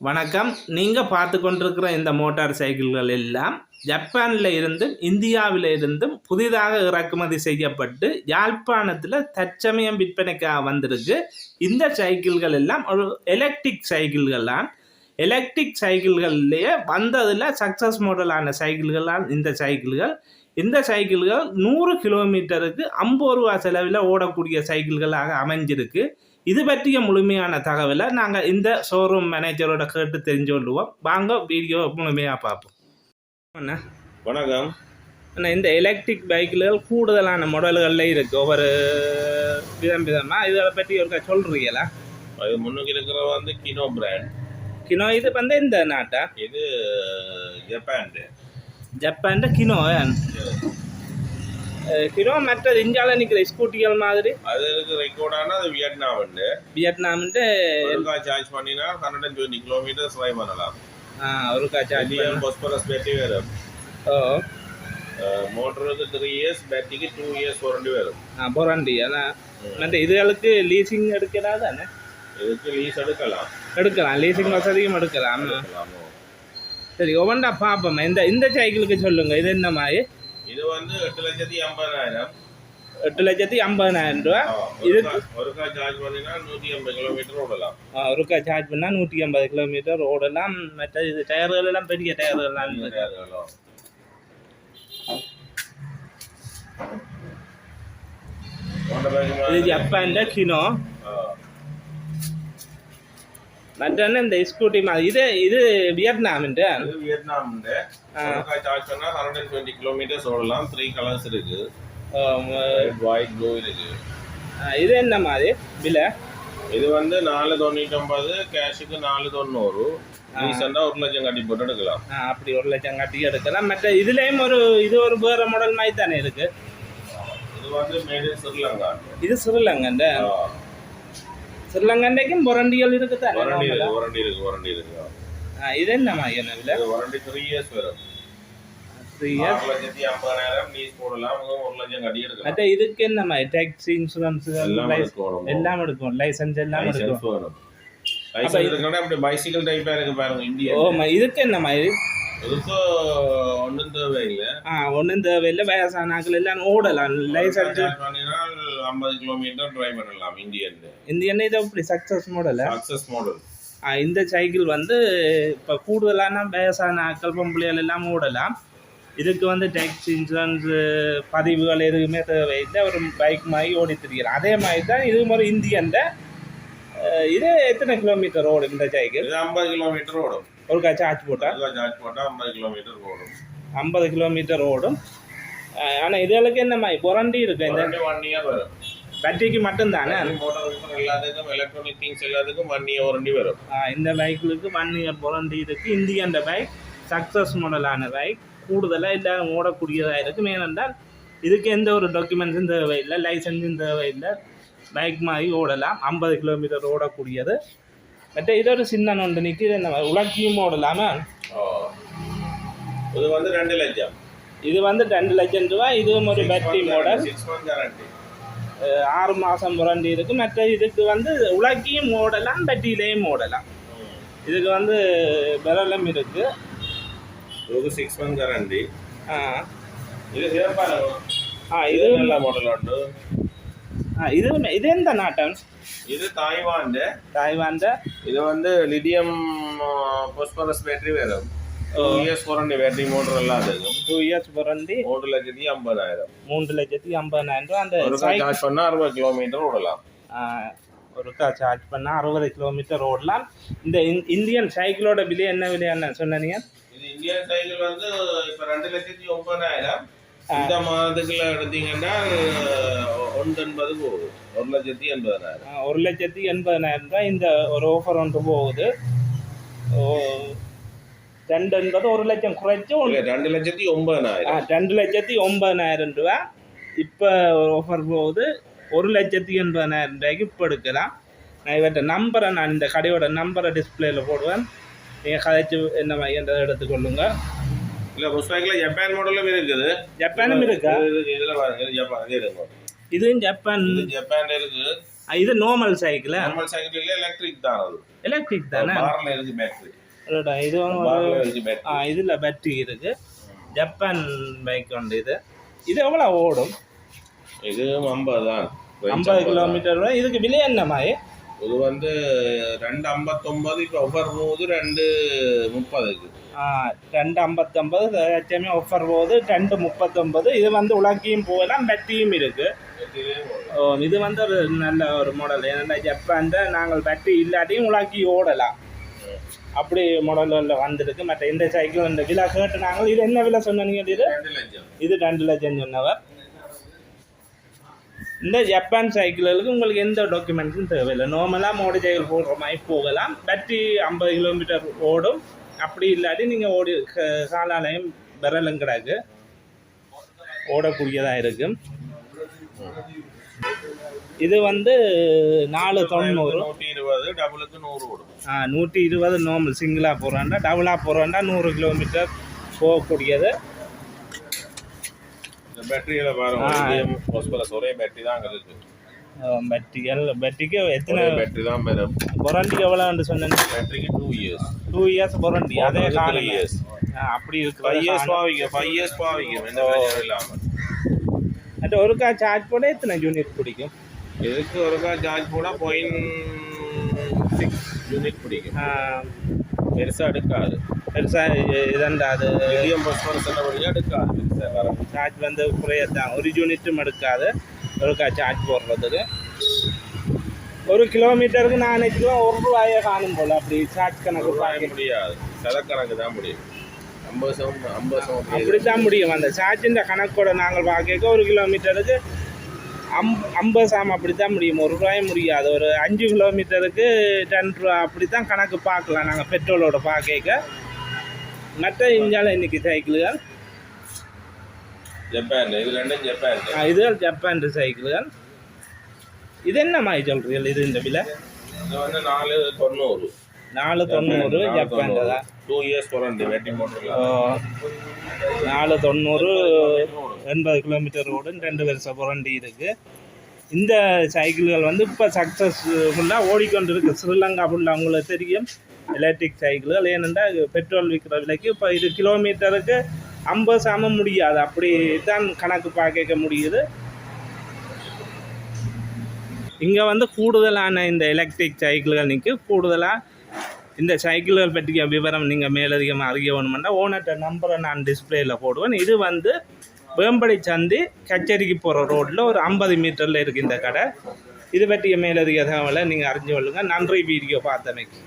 வணக்கம். நீங்கள் பார்த்து கொண்டிருக்கிற இந்த மோட்டார் சைக்கிள்கள் எல்லாம் ஜப்பானில் இருந்தும் இந்தியாவில் இருந்தும் புதிதாக இறக்குமதி செய்யப்பட்டு யாழ்ப்பாணத்தில் தற்சமயம் விற்பனைக்காக வந்திருக்கு. இந்த சைக்கிள்கள் எல்லாம் ஒரு எலக்ட்ரிக் சைக்கிள்கள் தான். எலக்ட்ரிக் சைக்கிள்கள்லேயே வந்ததில் சக்ஸஸ் மாடலான சைக்கிள்களால் இந்த சைக்கிள்கள். இந்த சைக்கிள்கள் நூறு கிலோமீட்டருக்கு ஐம்பது ரூபா செலவில் ஓடக்கூடிய சைக்கிள்களாக அமைஞ்சிருக்கு. இது பற்றிய முழுமையான தகவலை நாங்கள் இந்த ஷோரூம் மேனேஜரோட கேட்டு தெரிஞ்சு கொள்ளுவோம் வாங்க வீடியோ முழுமையாக பார்ப்போம். அண்ணா. வணக்கம். அண்ணா இந்த எலக்ட்ரிக் பைக்குகள் கூடுதலான மாடல்களில் இருக்குது ஒவ்வொரு விதம் விதமாக இதை பற்றி ஒருக்கா சொல்கிறீங்களா அது முன்னுக்கு இருக்கிற வந்து கினோ பிராண்ட் கினோ இது வந்து இந்த நாட்டா? இது ஜப்பான் ஜப்பான் கினோ கினோ மற்றது இந்தியாவில் நிற்கிற ஸ்கூட்டிகள் மாதிரி. அது இருக்கு ரெக்கார்டான அது வியட்நாம் உண்டு. வியட்நாம்ட்டு ஒருக்கா சார்ஜ் பண்ணினா hundred and twenty kilometres try பண்ணலாம். ஒருக்கா சார்ஜ் லித்தியம் பாஸ்பரஸ் பேட்டரி வரும். ஓ. மோட்டருக்கு த்ரீ இயர்ஸ் பேட்டரிக்கு டூ இயர்ஸ் வாரண்டி வரும். ஆ போராண்டி அதான் மற்ற இதுகளுக்கு லீசிங் எடுக்கிறதா தானே இதுக்கு லீஸ் எடுக்கலாம். எடுக்கலாம். லீசிங் வசதியும் எடுக்கலாம். சரி ஒவ்வொன்றா பார்ப்போம். இந்த இந்த சைக்கிளுக்கு சொல்லுங்க. இது என்ன மாதிரி? இது வந்து எட்டு லட்சத்தி ஐம்பதாயிரம். எட்டு லட்சத்தி ஐம்பதனாயிரம் ரூபா. இதுக்கு ஒருக்கா- சார்ஜ் பண்ணினா நூற்றி ஐம்பது கிலோமீட்டர் ஓடலாம். ஒருக்கா சார்ஜ் பண்ணால் நூற்றி ஐம்பது கிலோமீட்டர் ஓடலாம். மற்ற இது டயர்கள் எல்லாம் பெரிய டயர்கள்லாம் bike இது ஜப்பான்ல கினோ. ஸ்கூட்டி மாதிரி இது இது வியட்நாமின்ட்டு இது வியட்நாம் சார்ஜ் பண்ணா ஹண்ட்ரட் அண்ட் டுவெண்ட்டி கிலோமீட்டர்ஸ் ஓடலாம் த்ரீ கலர்ஸ் இருக்கு ஒயிட் ப்ளூ இருக்கு இது என்ன மாதிரி விலை இது வந்து நாலு தொண்ணூற்றி ஒன்பது கேஷுக்கு நாலு தொண்ணூறு ரீசெண்டாக ஒரு லட்சம் கட்டி போட்டு எடுக்கலாம் அப்படி ஒரு லட்சம் கட்டி எடுக்கலாம் மற்ற இதுலேயும் ஒரு இது ஒரு வேற மாடல் மாதிரி தானே இருக்கு இது வந்து மேட் ஸ்ரீலங்கா இது ஸ்ரீலங்கண்ட ஸ்ரீலங்கண்டைக்கும் பொரண்டிகள் இருக்கு தானே வாரண்டி இருக்கு வாரண்டி இருக்கு வாரண்டி இருக்கு இது என்ன மாதிரி என்ன வாரண்டி த்ரீ இயர்ஸ் வரும் இதுக்கு என்ன மாதிரி டேக்ஸி இன்சூரன்ஸ் எல்லாம் எடுக்கும் லைசன்ஸ் எல்லாம் எடுக்கும் பைசிக்கல் டைப்பா இருக்கு பாருங்க இந்தியா ஓ ம- இதுக்கு என்ன மாதிரி ஒன்றும் தேவையில்லை ஆ ஒன்றும் தேவையில்லை வயசானாக்கள் எல்லாம் ஓடலாம் லைசன்ஸ் ஐம்பது கிலோமீட்டர் டிரைவ் பண்ணலாம் இந்தியன் இந்த என்ன இது அப்படி சக்ஸஸ் மாடல் சக்சஸ் மாடல் இந்த சைக்கிள் வந்து இப்போ கூடுதலான வயசான ஆக்கள் பொம்பளைகள் எல்லாம் ஓடலாம். இதுக்கு வந்து டேக்ஸ் இன்சூரன்ஸ் பதிவுகள் எதுவுமே தேவையில்லை. ஒரு பைக் மாதிரி ஓடி திரிக்கலாம் அதே மாதிரி தான் இது ஒரு இந்தியன்ட அஹ், இது எத்தனை கிலோமீட்டர் ஓடும் இந்த சைக்கிள் இது ஐம்பது கிலோமீட்டர் ஓடும். ஒரு சார்ஜ் போட்டால் சார்ஜ் போட்டா ஐம்பது கிலோமீட்டர் ஓடும். ஐம்பது கிலோமீட்டர் ஓடும். ஆனால் இதுகளுக்கு என்ன மாதிரி? புரண்டி இருக்கு இந்த? ஒன் இயர் வரும். பேட்டரிக்கு மட்டும்தானே? எல்லாத்துக்கும் எலக்ட்ரானிக் திங்ஸ் எல்லாத்துக்கும் ஒன் இயர் வாரண்டி வரும். இந்த பைக்குக்கு ஒன் இயர் புரண்டி இருக்கு. இந்தியன் பைக் சக்ஸஸ் மாடலான பைக் கூடுதலாக எல்லாரும் ஓடக்கூடியதாக இருக்கும் ஏனென்றால் இதுக்கு எந்த ஒரு டாக்குமெண்ட்ஸும் தேவையில்லை. லைசன்ஸும் தேவையில்லை. பைக் மாதிரி ஓடலாம். ஐம்பது கிலோமீட்டர் ஓடக்கூடியது. மற்ற இது ஒரு சின்ன நொண்டு நிற்கிது என்ன உலக்கியும் ஓடலாமா? இது வந்து ரெண்டு லட்சம். இது வந்து ரெண்டு லட்சம் ரூபா இதுவும் ஒரு battery model six month guarantee ஆறு மாதம் புரண்டி இருக்கு. மற்ற இதுக்கு வந்து உலக்கியும் ஓடலாம் பேட்டரியிலையும் ஓடலாம் இதுக்கு வந்து விரலும் இருக்குது இதுக்கு சிக்ஸ் மந்த் கேரண்டி ஆ. இது ஆ இது நல்ல மாடல் உண்டு. ஆ இது இது எந்த நாட்டம் இது தாய்வான் தாய்வாந்த இது வந்து லிதியம் பாஸ்பரஸ் பேட்டரி வரும். Two years warranty battery motor எல்லாம் டூ இயர்ஸ் புரண்டி மூன்று லட்சத்தி ஐம்பதாயிரம். மூன்று லட்சத்தி ஐம்பதாயிரம். ரூபா அந்த சார்ஜ் பண்ணா அறுபது கிலோமீட்டர் ஓடலாம். ஒருக்கா சார்ஜ் பண்ணால் அறுபது கிலோமீட்டர் ஓடலாம். இந்த இந்- இந்தியன் சைக்கிளோட விலை என்ன விலை என்ன சொன்னீங்க இது இந்தியன் சைக்கிள் வந்து இப்ப ரெண்டு லட்சத்தி ஒன்பதாயிரம். இந்த மாதத்துக்குள்ள எடுத்தீங்கன்னா ஒன்று எண்பது போகுது. ஒரு லட்சத்தி எண்பதாயிரம். ஒரு லட்சத்தி எண்பதாயிரம் ரூபாய் இந்த ஒரு ஆஃபர் ஒன்று போகுது. ஓ, ரெண்டு என்பது ஒரு லட்சம் குறைச்சு இல்ல, ரெண்டு லட்சத்தி ஒன்பதாயிரம் ஆ, ரெண்டு லட்சத்தி ஒன்பதாயிரம் ரூபா இப்போ ஆஃபர் போகுது ஒரு லட்சத்தி எண்பதாயிரம் ரூபாய்க்கு இப்போ எடுக்கலாம் நான் இவற்றை நம்பரை நான் இந்த கடையோட நம்பரை டிஸ்பிளேல போடுவேன் நீங்கள் கதைச்சு என்ன மையன்றதை எடுத்துக்கொள்ளுங்க இல்ல புஷ்பாக்கில் ஜப்பான் மாடலும் இருக்குது ஜப்பானும் இருக்கா இது- இதுல பாருங்க ஜப்பான் இருக்கு இதுவும் ஜப்பான் இது ஜப்பான்ல இருக்கு இது normal cycle normal cycle electric தான் அது எலக்ட்ரிக் தானே பார்ல இருக்கு பேட்டரி அதோட இது வந்து ஒரு பார்ல இருக்கு பேட்டரி ஆ இதில் பேட்டரி இருக்கு. ஜப்பான் பைக் உண்டு இது. இது எவ்வளோ ஓடும்? இது ஐம்பது தான். ஐம்பது கிலோமீட்டர் இதுக்கு விலை என்ன மாதிரி இது வந்து ரெண்டு ஐம்பத்தொன்பது இப்போ ஒவ்வொரு போது ரெண்டு முப்பதுக்கு. ரெண்டு ஐம்பத்தொம்பது லட்சமே ஆஃபர் போகுது. ரெண்டு முப்பத்தொம்பது இது வந்து உலக்கியும் போகலாம் பேட்டரியும் இருக்கு. ஓ, இது வந்து ஒரு நல்ல ஒரு மாடல் ஏன்னா ஜப்பான்ல நாங்கள் பேட்டரி இல்லாட்டியும் உலாக்கி ஓடலாம். அப்படி மாடலில் வந்திருக்கு. மற்ற இந்த சைக்கிள் இந்த விலை கேட்டு நாங்கள் இது என்ன விலை சொன்னீங்க இது ரெண்டு லட்சம். இது ரெண்டு லட்சம் சொன்னவர் இந்த ஜப்பான் சைக்கிள்களுக்கு உங்களுக்கு எந்த டாக்குமெண்ட்ஸும் தேவையில்லை. நார்மலாக மோடி சைக்கிள் போடுற மாதிரி போகலாம். பேட்டரி ஐம்பது கிலோமீட்டர் ஓடும். அப்படி இல்லாட்டி நீங்கள் ஓடி காலாலயம் விரலும் கிடக்கு. ஓடக்கூடியதாக இருக்கும். இது வந்து நாலு தொண்ணூறு. நூற்றி இருபது டபுளுக்கு நூறு கொடுக்கும் ஆ, நூற்றி இருபது நார்மல் சிங்கிளாக போகிறாண்டா டபுளாக போகிறாண்டா நூறு கிலோமீட்டர் போகக்கூடியது. இந்த பேட்டரியில பாருங்க ஒரே பேட்டரி தான் அங்க இருக்கு. பேட்டரிகள் பேட்டரிக்கு எத்தனை பேட்டரி தான் வரும் பொரண்டி எவ்வளோன்னு சொன்னேன். பேட்டரிக்கு டூ இயர்ஸ் டூ இயர்ஸ் பொரண்டி அதே காலம் இயர்ஸ் அப்படி ஃபைவ் இயர்ஸ் இருக்கு பாவிக்கும் ஃபைவ் இயர்ஸ் பாவிக்கும் எந்த பிரச்சனையும் இல்லாம. அந்த ஒருக்கா சார்ஜ் போட எத்தனை யூனிட் பிடிக்கும் இதுக்கு ஒருக்கா சார்ஜ் போனா பாயிண்ட் சிக்ஸ் யூனிட் பிடிக்கும் ஆ, பெருசா எடுக்காது பெருசா இ- இதண்டா அது லித்தியம் பாஸ்பரஸ் வழியா எடுக்காது பெருசா வர சார்ஜ் வந்து குறையத்தான் ஒரு யூனிட்டும் எடுக்காது ஒருக்கா சார்ஜ் போடுறதுக்கு ஒரு கிலோமீட்டருக்கு நான் நினைச்சுக்கலாம் ஒரு ரூபாயை காணும் போல அப்படி சார்ஜ் கணக்கு முடியாது சதக்கணக்கு தான் முடியும் ஐம்பது சவம் ஐம்பது சவம் அப்படித்தான் முடியும். அந்த சார்ஜின் கணக்கோட நாங்கள் பார்க்க ஒரு கிலோமீட்டருக்கு அம் ஐம்பது சாம் அப்படித்தான் முடியும். ஒரு ரூபாயும் முடியாது. ஒரு அஞ்சு கிலோமீட்டருக்கு டென் ரூபா அப்படித்தான் கணக்கு பார்க்கலாம் நாங்கள் பெட்ரோலோட பார்க்க. மற்ற இந்தியாவில் இன்னைக்கு சைக்கிள்கள்? ஜப்பான் இது ரெண்டும் ஜப்பான். ஆ, இதுகள் ஜப்பான் சைக்கிள்கள். இது என்ன மாதிரி சொல்றீர்கள்? இது இந்த விலை? இது வந்து நாலு தொண்ணூறு. நாலு தொண்ணூறு தான். டூ இயர்ஸ் ஓ, போட்டுருக்கலாம் நாலு தொண்ணூறு எண்பது கிலோமீட்டர் ஓடும் ரெண்டு வருஷம் புரண்டி இருக்கு. இந்த சைக்கிள்கள் வந்து இப்போ சக்ஸஸ்ஃபுல்லாக ஓடிக்கொண்டிருக்கு. ஸ்ரீலங்கா ஃபுல்லாக உங்களுக்கு தெரியும். எலக்ட்ரிக் சைக்கிள்கள் ஏனென்றால் பெட்ரோல் விற்கிற விலைக்கு இப்போ இது கிலோமீட்டருக்கு ஐம்பது சாம முடியாது. அப்படி தான் கணக்கு பார்க்க முடியுது. இங்கே வந்து கூடுதலான இந்த எலக்ட்ரிக் சைக்கிள்கள் நிற்கு கூடுதலாக இந்த சைக்கிள்கள் பற்றிய விவரம் நீங்கள் மேலதிகமாக அறிய வேணுமெண்டா ஓனர்கிட்ட நம்பரை நான் டிஸ்பிளேயில் போடுவேன். இது வந்து வேம்படி சந்தி கச்சேரிக்கு போகிற ரோட்டில் ஒரு ஐம்பது மீட்டரில் இருக்குது இந்த கடை. இது பற்றிய மேலதிக தகவலை நீங்கள் அறிஞ்சு கொள்ளுங்கள் நன்றி வீடியோ பார்த்தமைக்கு.